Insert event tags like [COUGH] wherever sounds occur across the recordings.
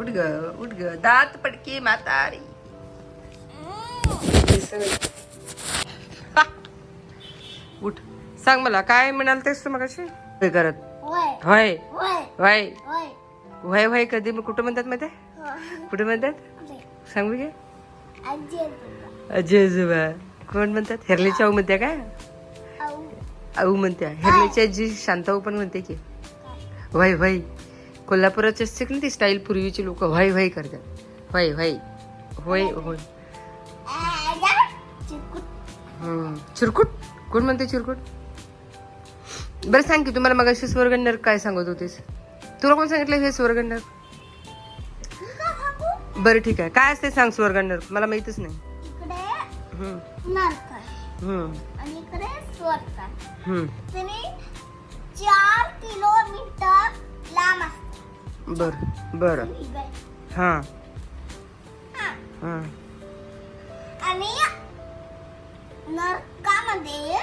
उठ ग उठ ग दात पडके म्हातारी. हा. [LAUGHS] उठ. सांग मला काय म्हणाल तेस तू मगाशी? करत. होय होय होय होय होय होय होय कधी? मग कुठं म्हणतात माहिती होय. कुठं म्हणतात? सांग तुला. अजय आजोबा. कोण म्हणतात? हेरले चाऊ म्हणते काय? आऊ. आऊ म्हणते. हेरलेची आजी शांताऊ पण म्हणते की. व्हाय व्हाय कोल्हापुराची असते की ना ती स्टाईल पूर्वीची लोक व्हाय व्हाय करतात. व्हाय व्हाय होय होय. चिरकुट? कोण म्हणते चिरकुट? बरं सांग की तुम्हाला मग अशी स्वर्गंडर काय सांगत होतीस? तुला कोण सांगितलं हे स्वर्गंडर? बरं ठीक आहे. काय असते सांग स्वर्गंडर? मला माहितच नाही. चार किलोमीटर लांब असते. बरं बरं. ही. हां. आणि नरकामध्ये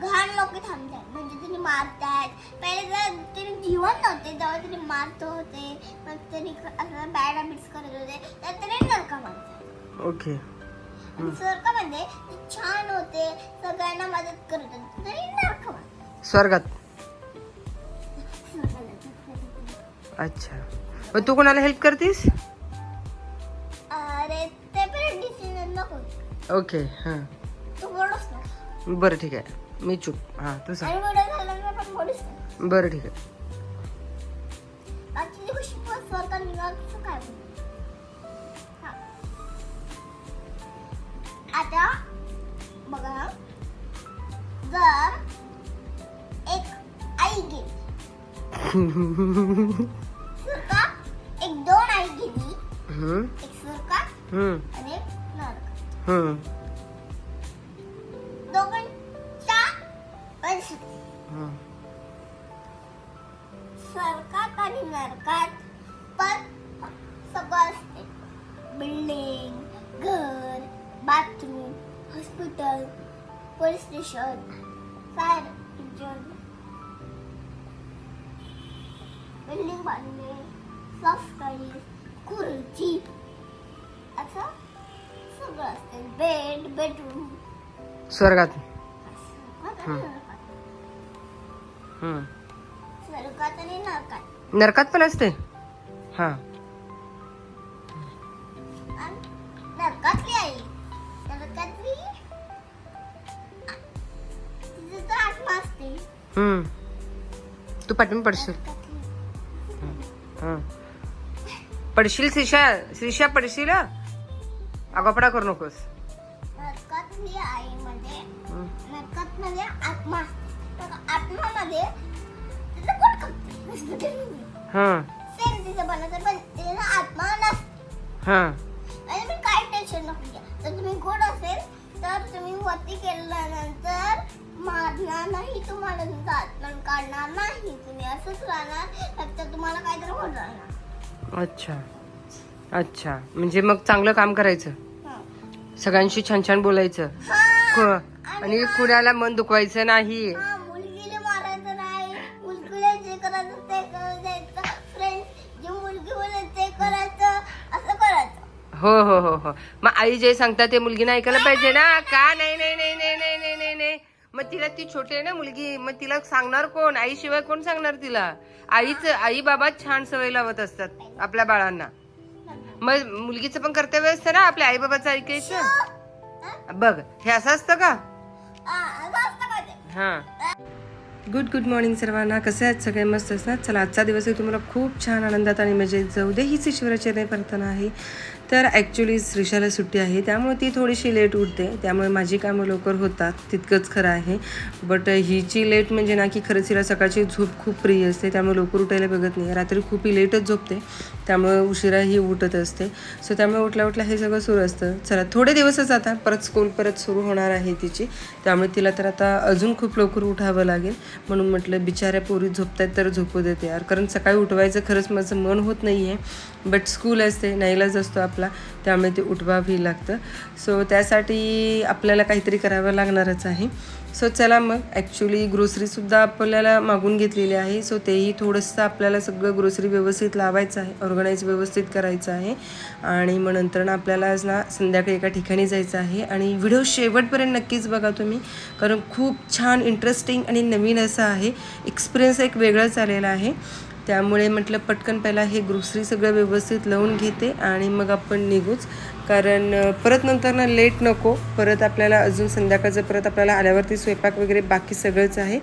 घाण लोक थांबतात. म्हणजे तिने मारतात. पहिले जर तिने जीवन नव्हते तेव्हा तिने मारत होते. मग तिने असं बॅड हॅबिट्स करत होते. तर तिने नरका मारतात ओके. स्वर्गामध्ये ते छान होते. सगळ्यांना मदत करत होते. तरी नरका मारतात स्वर्गात. अच्छा. मग तू कोणाला हेल्प करतीस? अरे ते पण डिसिजन नको. ओके हां. तू बरं ठीक आहे. मी चूप हां तू सांग. बरं ठीक आहे. बाकीची गोष्टी पण स्वर्गात निघायचं काय बोलू? आता बघा. जर एक आई गेली. [LAUGHS] Hospital police station fire engine building बांधणे सॉफ्टवेअर खुर्ची असं सगळं असते. बेड बेडरूम स्वर्गात. हम्म. स्वर्गात आणि नरकात. नरकात पण असते. हां. आणि नरकातली आई. नरकातली हम्म. तू पाठवून पडशील. हां. पडशील श्रीषा श्रीषा पडशील? हं? आगापडा करू नकोस. नरकात मध्ये आत्मा. असते तर आत्मामध्ये तिचं पोट कापते हां. सेम तिचं बनवतं पण तिला आत्मा नसते. हां. आणि तुम्ही काय टेन्शन नको घ्या. जर तुम्ही गोड असेल तर तुम्ही वरती केल्यानंतर मारणार नाही तुम्हाला. वाढणार नाही. तुम्ही असंच राहणार तुम्हाला काहीतरी होत राहणार अच्छा. अच्छा. म्हणजे मग चांगलं काम करायचं. सगळ्यांशी छान छान बोलायचं. आणि कुणाला मन दुखवायचं नाही. हो हो हो हो मग आई जे सांगतात ते मुलगी नाही ऐकायला पाहिजे ना? का? नाही नाही नाही. मग तिला ती छोटी आहे ना मुलगी मग तिला सांगणार कोण? आईशिवाय कोण सांगणार तिला? आईच आई बाबा छान सवय लावत असतात आपल्या बाळांना. मग मुलगीचं पण कर्तव्य असतं ना आपल्या आई बाबाचं ऐकायचं? बघ हे असं असतं का? हा, हां गुड गुड मॉर्निंग सर्वांना. कसे आहेत? सगळे मस्त असतात? चला आजचा दिवस तुम्हाला खूप छान आनंदात आणि मजेत जाऊ दे. हीच ईश्वराचरणी प्रार्थना आहे. तर ॲक्च्युली श्रीषाला सुट्टी आहे. त्यामुळे ती थोडीशी लेट उठते. त्यामुळे माझी कामं लवकर होतात. तितकंच खरं आहे. बट हिची लेट म्हणजे ना की खरंच हिला सकाळची झोप खूप प्रिय असते. त्यामुळे लवकर उठायला बघत नाही. रात्री खूप ही लेटच झोपते. त्यामुळे उशिराही उठत असते. सो त्यामुळे उठल्या उठल्या हे सगळं सुरू असतं. चला थोडे दिवसच आता. परत स्कूल परत सुरू होणार आहे तिची. त्यामुळे तिला तर आता अजून खूप लवकर उठावं लागेल. म्हणून म्हटलं बिचाऱ्या पोरी झोपतायत तर झोपू देते यार. कारण सकाळी उठवायचं खरंच माझं मन होत नाही आहे बट स्कूल असते. नाईलाच असतो. आपला त्यामुळे ते उठवावी लागतं. सो त्यासाठी आपल्याला काहीतरी करावं लागणारच आहे. सो चला मग ॲक्च्युली ग्रोसरीसुद्धा आपल्याला मागून घेतलेली आहे. सो तेही थोडंसं आपल्याला सगळं ग्रोसरी व्यवस्थित लावायचं आहे ऑर्गनाईज व्यवस्थित करायचं आहे. आणि मग नंतर ना आपल्याला आज ना संध्याकाळी एका ठिकाणी जायचं आहे. आणि व्हिडिओ शेवटपर्यंत नक्कीच बघा तुम्ही कारण खूप छान इंटरेस्टिंग आणि नवीन असं आहे. एक्सपिरियन्स एक वेगळंच आलेला आहे. त्यामुळे म्हटलं पटकन पहिला हे ग्रोसरी सगळं व्यवस्थित लावून घेते आणि मग आपण निघूच. कारण परत नंतर ना लेट नको. परत आपल्याला अजून संध्याकाळचं परत आपल्याला आल्यावरती स्वयंपाक वगैरे बाकी सगळंच आहे.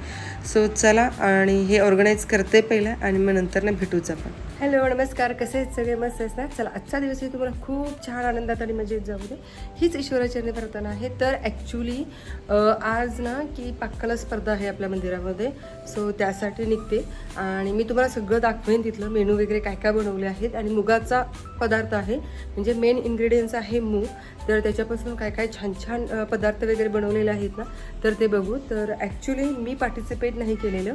सो चला आणि हे ऑर्गनाईज करते पहिलं आणि मग नंतर ना भेटूच आपण. हॅलो नमस्कार. कसे आहेत सगळे? मस्त असतात चला आजचा दिवस हे तुम्हाला खूप छान आनंदात आणि मजेत जाऊ दे. हीच ईश्वराचरणी प्रार्थना आहे. तर ॲक्च्युली आज ना की पाककला स्पर्धा आहे आपल्या मंदिरामध्ये. सो त्यासाठी निघते. आणि मी तुम्हाला सगळं दाखवेन तिथलं. मेनू वगैरे काय काय बनवले आहेत. आणि मुगाचा पदार्थ आहे. म्हणजे मेन इन्ग्रेडियंट्स आहे मूग. तर त्याच्यापासून काय काय छान छान पदार्थ वगैरे बनवलेले आहेत ना तर ते बघू. तर ॲक्च्युली मी पार्टिसिपेट नाही केलेलं.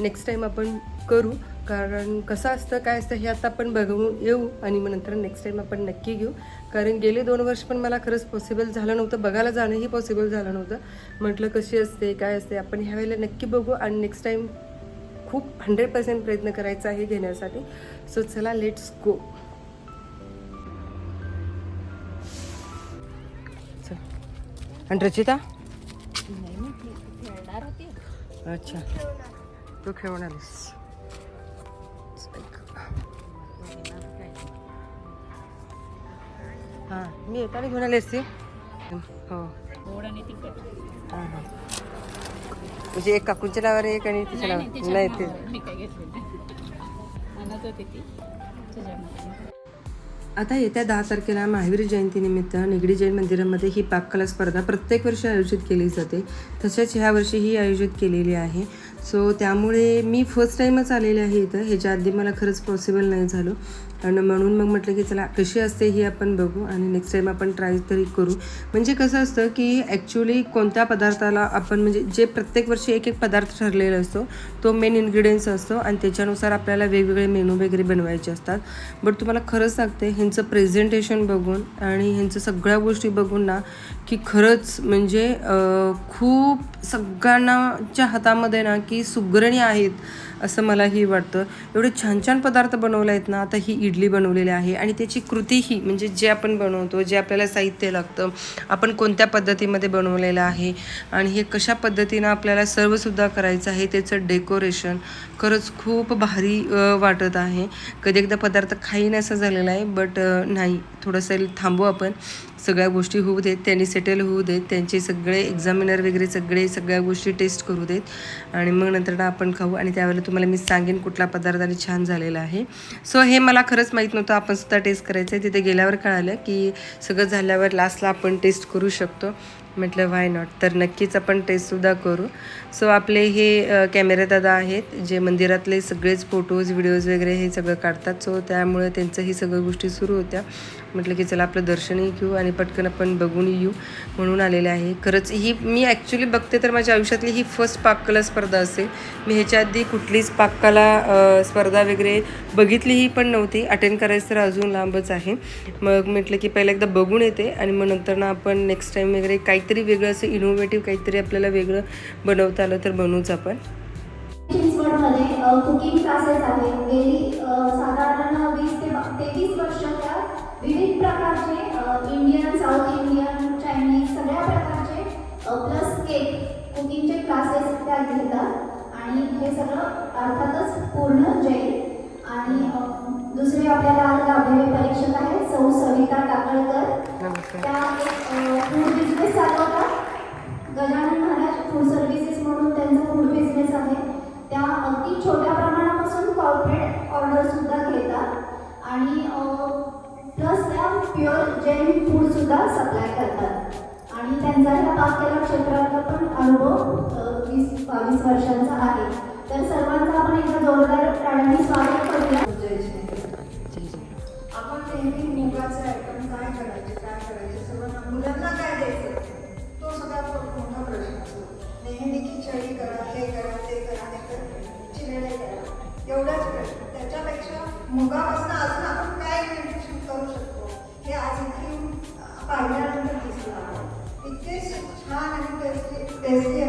नेक्स्ट टाईम आपण करू. कारण कसं असतं काय असतं हे आता आपण बघून येऊ आणि मग नंतर नेक्स्ट टाईम आपण नक्की घेऊ. कारण गेले दोन वर्ष पण मला खरंच पॉसिबल झालं नव्हतं. बघायला जाणंही पॉसिबल झालं नव्हतं. म्हटलं कशी असते काय असते आपण ह्या वेळेला नक्की बघू आणि नेक्स्ट टाईम खूप हंड्रेड पर्सेंट प्रयत्न करायचा आहे घेण्यासाठी. सो चला लेट्स गो आणि रचिता? अच्छा. तू खेळून आलीस हां मी येताना घेऊन आली असती. हो. हां हां. म्हणजे एक काकूंच्या नावावर एक आणि तिच्या नावावर नाही ते आता येत्या दहा तारखेला महावीर जयंतीनिमित्त निगडी जैन मंदिरामध्ये ही पाककला स्पर्धा प्रत्येक वर्षी आयोजित केली जाते. तसेच ह्या वर्षी ही आयोजित केलेली आहे. सो त्यामुळे मी फर्स्ट टाईमच आलेले आहे इथं. ह्याच्या आधी मला खरंच पॉसिबल नाही झालं. आणि म्हणून मग म्हटलं की चला कशी असते ही आपण बघू आणि नेक्स्ट टाईम आपण ट्राय तरी करू. म्हणजे कसं असतं की ॲक्च्युली कोणत्या पदार्थाला आपण म्हणजे जे प्रत्येक वर्षी एक एक पदार्थ ठरलेला असतो तो मेन इन्ग्रेडियंट्स असतो आणि त्याच्यानुसार आपल्याला वेगवेगळे मेनू वगैरे बनवायचे असतात. बट तुम्हाला खरंच सांगते ह्यांचं प्रेझेंटेशन बघून आणि ह्यांचं सगळ्या गोष्टी बघून ना की खरंच म्हणजे खूप सगळ्यांनाच्या हातामध्ये ना की सुगरणी आहेत असं मलाही वाटतं. एवढे छान छान पदार्थ बनवले आहेत ना आता ही इडली बनवलेली आहे आणि त्याची कृतीही म्हणजे जे आपण बनवतो जे आपल्याला साहित्य लागतं आपण कोणत्या पद्धतीमध्ये बनवलेलं आहे आणि हे कशा पद्धतीनं आपल्याला सर्वसुद्धा करायचं आहे त्याचं डेकोरेशन खरंच खूप भारी वाटत आहे. कधी एकदा पदार्थ खाईन असं झालेला आहे बट नाही. थोडंसं थांबू आपण. सगळ्या गोष्टी होऊ देत त्यांनी सेटल होऊ देत त्यांचे सगळे एक्झामिनर वगैरे सगळे सगळ्या गोष्टी टेस्ट करू देत. आणि मग नंतर ना आपण खाऊ आणि त्यावेळेला तुम्हाला मी सांगेन कुठला पदार्थ आणि छान झालेला आहे. सो हे मला खरंच माहीत नव्हतं. आपण सुद्धा टेस्ट करायचं आहे तिथे गेल्यावर कळालं की सगळं झाल्यावर लास्टला आपण टेस्ट करू शकतो. म्हटलं व्हाय नॉट तर नक्कीच आपण टेस्टसुद्धा करू. सो आपले हे कॅमेरे दादा आहेत जे मंदिरातले सगळेच फोटोज व्हिडिओज वगैरे हे सगळं काढतात. सो त्यामुळे त्यांचं ही सगळ्या गोष्टी सुरू होत्या. म्हटलं की चला आपलं दर्शनही घेऊ आणि पटकन आपण बघून येऊ म्हणून आलेले आहे. खरंच ही मी ॲक्च्युली बघते तर माझ्या आयुष्यातली ही फर्स्ट पाककला स्पर्धा असेल. मी ह्याच्या आधी कुठलीच पाककला स्पर्धा वगैरे बघितलीही पण नव्हती. अटेंड करायचं तर अजून लांबच आहे. मग म्हटलं की पहिले एकदा बघून येते आणि मग नंतर ना आपण नेक्स्ट टाईम वगैरे काहीतरी वेगळं असं इनोव्हेटिव्ह काहीतरी आपल्याला वेगळं बनवता आलं तर बनवूच आपण. चिंचवडमध्ये कुकिंग क्लासेस गेली साधारण वीस ते तेवीस वर्ष त्या विविध प्रकारचे इंडियन साऊथ इंडियन चायनीज सगळ्या प्रकारचे प्लस केक कुकिंगचे क्लासेस त्या घेतात. आणि हे सगळं अर्थातच पूर्ण जैन आणि दुसरे आपल्याला आज लाभलेले परीक्षक आहेत सौ सविता नमस्कार. त्या एक फूड बिझनेस चालवतात गजानन महाराज फूड सर्व्हिसेस म्हणून त्यांचा फूड बिझनेस आहे. त्या अगदी छोट्या प्रमाणापासून कॉर्पोरेट ऑर्डर सुद्धा घेतात आणि प्लस त्या प्युअर जैन फूड सुद्धा सप्लाय करतात. आणि त्यांचा ह्या पाककला क्षेत्रातला पण अनुभव वीस बावीस वर्षांचा आहे. तर सर्वांचा आपण एकदा जोरदार टाळ्यांनी स्वागत करूया. मुगापासून अजून आपण काय न्यूट्रिशन करू शकतो हे आज इथे पाहिल्यानंतर दिसलं आम्हाला. इतके छान आणि टेस्टी टेस्टी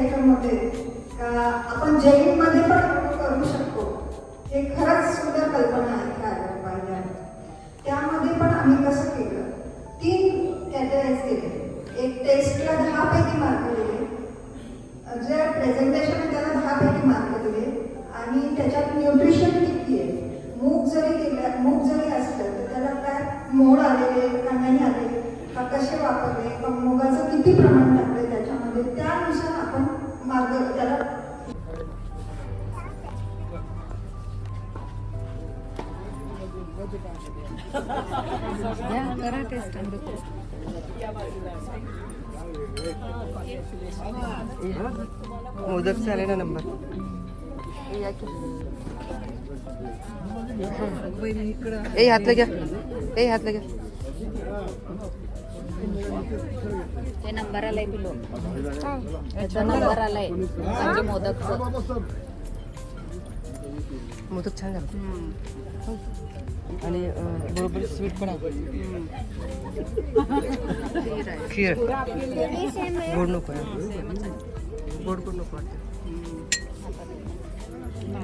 मोड आलेले का नाही आले का कसे वापरले मुगाचं किती प्रमाण टाकले त्याच्यामध्ये त्यानुसार आपण मार्ग त्याला मोदकचा आले ना नंबर. ए हातलं घ्या. ए हातलं घ्या. ते नंबर आलाय पिलो. त्याचा नंबर आलाय. म्हणजे मोदकचं. मोदक छान झाला. आणि बरोबर स्वीट पण आहे. खीर गोड नको. गोड गोड नको वाटतं.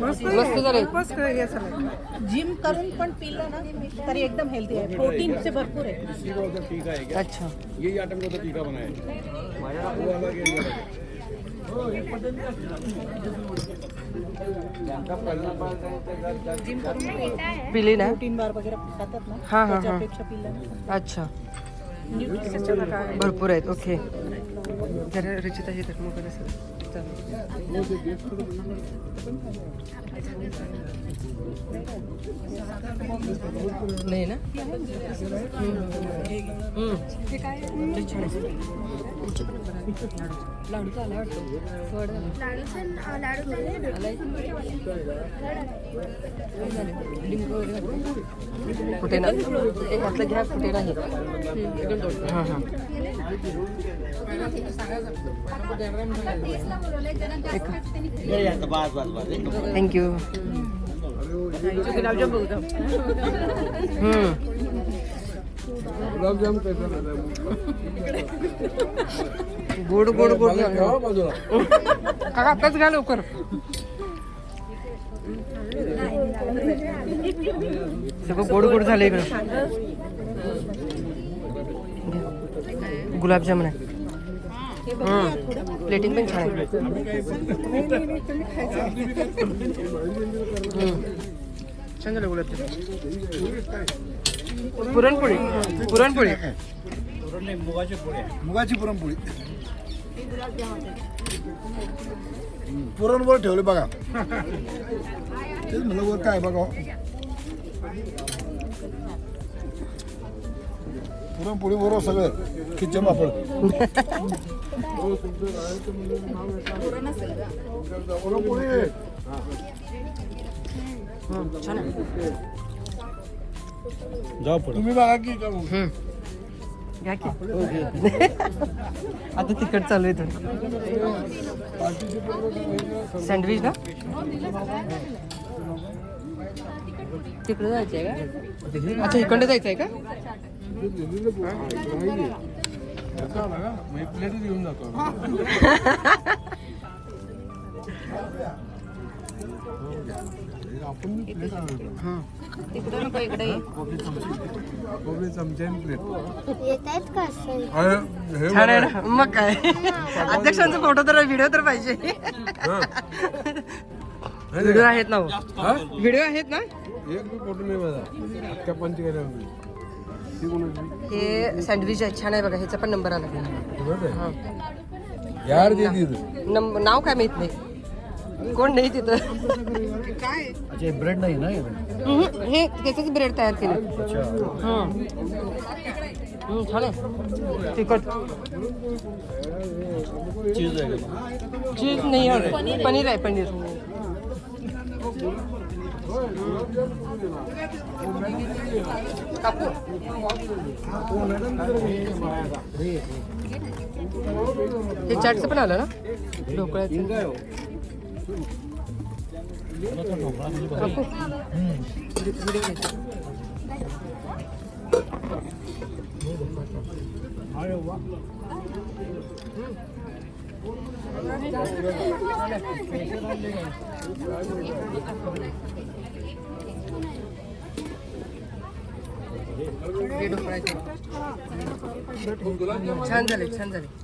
मस्त सगळं जिम करून पण पिलं ना तरी एकदम हेल्दी आहे. प्रोटीनचे भरपूर आहे. अच्छा. यही आइटम को तो टीका बनाया है पिली ना? प्रोटीन बार वगैरे खातात ना हा हा हा. अच्छा. भरपूर आहेत. ओके जरा रचिता तर मग नाही ना. ते आहे. लाडूचा आलाय वाटतं. लिंबू वगैरे घातलं. कुठे ना? एक हातलं घ्या कुठे नाही. हां हां. थँक्यू गुलाबजाम रहता है गोड गोड गोड काका आताच घ्या लवकर. सगळं गोड गोड झालं इकडं. गुलाबजामुन आहे. प्लेटिंग पण छान. छान झालं गुलाबजाम पुरणपोळी पुरणपोळी. मुगाची पुरणपोळी. पुरणपोळी ठेवले बघा. तेच म्हणलं वर काय बघा. पुरणपोळी बरोबर सगळं खिच्चे पापड. पुरणपोळी. आहे. जाऊ तुम्ही बघा की. घ्या की. [LAUGHS] आता तिकट चालू आहे सँडविच ना? तिकडे जायचं आहे का? अच्छा इकडे जायचं आहे का? [LAUGHS] मग. तिकडे नको इकडे चमचे. आणि प्लेट का असेल अरे, हे छान आहे. ना? काय? अध्यक्षांचा फोटो तर व्हिडिओ तर पाहिजे. हा. व्हिडिओ आहेत ना हा? व्हिडिओ आहेत ना? एक बी फोटो नाही माझा अख्ख्या पंचगड्यामध्ये ती कोणाची हे सँडविच आहे छान आहे बघा. ह्याचा पण नंबर आला. आहे? यार दे नाव काय माहीत नाही. कोण नाही तिथं. अच्छा ब्रेड नाही ना हे? त्याचंच ब्रेड तयार केलं. छान आहे. तिखट. चीज नाही आहे. पनीर आहे पनीर. हे चाटचं पण आलं ना? ढोकळ्याचे. छान झाले छान झाले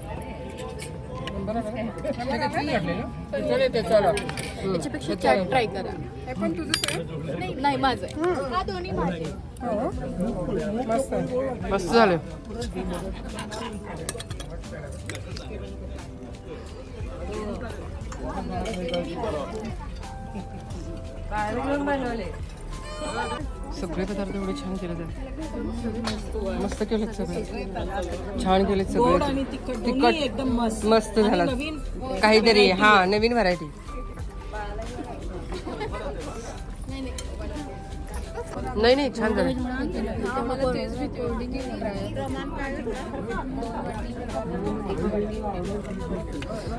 त्याच्यापेक्षा चाट ट्राय करा हे पण तुझंच आहे नाही नाही माझं आहे. हा दोन्ही माझे हो मस्त आहे. मस्त झालं सगळे पदार्थ एवढे छान केले जातात. मस्त केलेत सगळे. छान केलेत आणि सगळे तिखट मस्त. झाला. काहीतरी हा नवीन व्हरायटी नाही नाही छान झालं.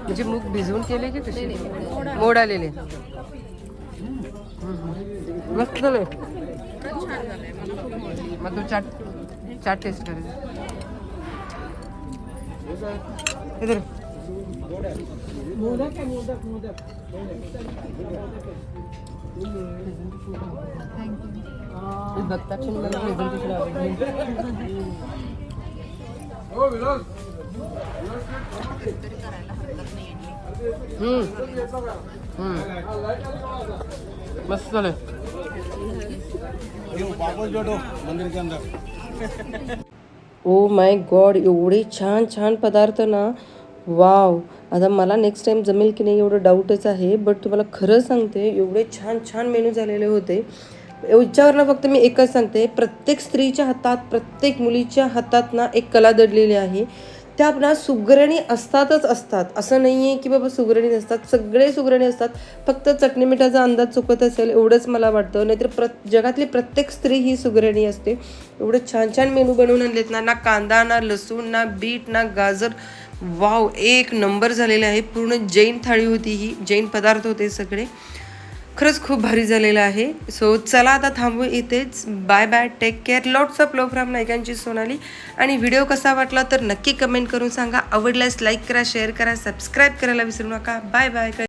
म्हणजे मूग भिजवून केले की कसे मोड आलेले. मस्त झाले. मग तू चाट चाट टेस्ट कर. इधर. मोदक प्रेझेंटेशन मस्त झालं ओ माय गॉड एवढे छान छान पदार्थ ना. वाव आता मला नेक्स्ट टाइम जमेल की नाही एवढं डाऊटच आहे बट तुम्हाला खरं सांगते एवढे छान छान मेनू झालेले होते. याच्यावरनं फक्त मी एकच सांगते प्रत्येक स्त्रीच्या हातात प्रत्येक मुलीच्या हातात ना एक कला दडलेली आहे. त्या ना सुगरणी असतातच असतात. असं नाही आहे की बाबा सुगरणी नसतात. सगळे सुगरणी असतात. फक्त चटणी मिठाचा अंदाज चुकत असेल एवढंच मला वाटतं. नाहीतर प्र जगातली प्रत्येक स्त्री ही सुगरणी असते. एवढं छान छान मेनू बनवून आणलेत ना. ना कांदा ना लसूण ना बीट ना गाजर. वाव! एक नंबर झालेला आहे. पूर्ण जैन थाळी होती ही. जैन पदार्थ होते सगळे. खरंच खूप भारी झालेलं आहे. सो चला आता थांबू इथेच. Bye bye take care lots of love from नायकांची Sonali आणि व्हिडिओ कसा वाटला तर नक्की कमेंट करून सांगा. आवडल्यास लाईक करा शेअर करा सबस्क्राईब करायला विसरू नका. Bye bye